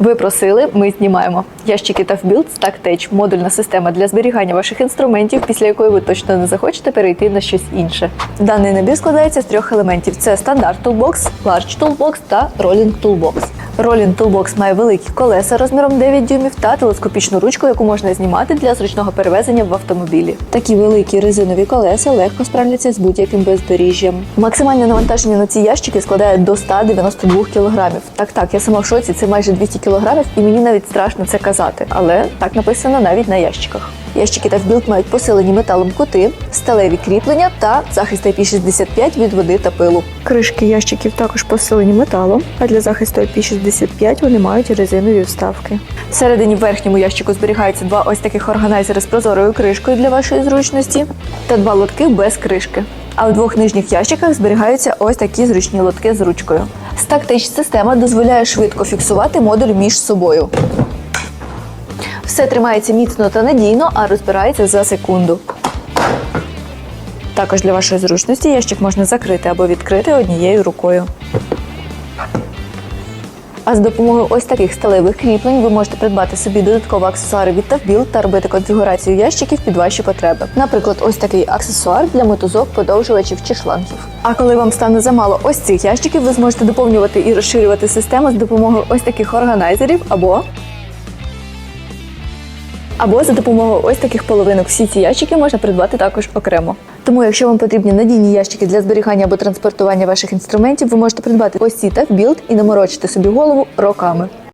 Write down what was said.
Ви просили, ми знімаємо. Ящики TAF StackTech – модульна система для зберігання ваших інструментів, після якої ви точно не захочете перейти на щось інше. Даний набір складається з трьох елементів: це стандарт Toolbox, Large Toolbox та Rolling Toolbox. Rolling Toolbox має великі колеса розміром 9 дюймів та телескопічну ручку, яку можна знімати для зручного перевезення в автомобілі. Такі великі резинові колеса легко справляться з будь-яким бездоріжжям. Максимальне навантаження на ці ящики складає до 192 кілограмів. Так, так, я сама в шоці, це майже 200 кілограмів, і мені навіть страшно це казати. Але так написано навіть на ящиках. Ящики TAF мають посилені металом кути, сталеві кріплення та захист IP65 від води та пилу. Кришки ящиків також посилені металом, а для захисту IP65 вони мають резинові вставки. Всередині в верхньому ящику зберігаються два ось таких органайзери з прозорою кришкою для вашої зручності та два лотки без кришки. А в двох нижніх ящиках зберігаються ось такі зручні лотки з ручкою. Стактич система дозволяє швидко фіксувати модуль між собою. Все тримається міцно та надійно, а розбирається за секунду. Також для вашої зручності ящик можна закрити або відкрити однією рукою. А з допомогою ось таких сталевих кріплень ви можете придбати собі додаткові аксесуари від TAFBuild та робити конфігурацію ящиків під ваші потреби. Наприклад, ось такий аксесуар для мотузок, подовжувачів чи шлангів. А коли вам стане замало ось цих ящиків, ви зможете доповнювати і розширювати систему з допомогою ось таких органайзерів або або за допомогою ось таких половинок. Всі ці ящики можна придбати також окремо. Тому, якщо вам потрібні надійні ящики для зберігання або транспортування ваших інструментів, ви можете придбати ось ці TAF білд і наморочити собі голову роками.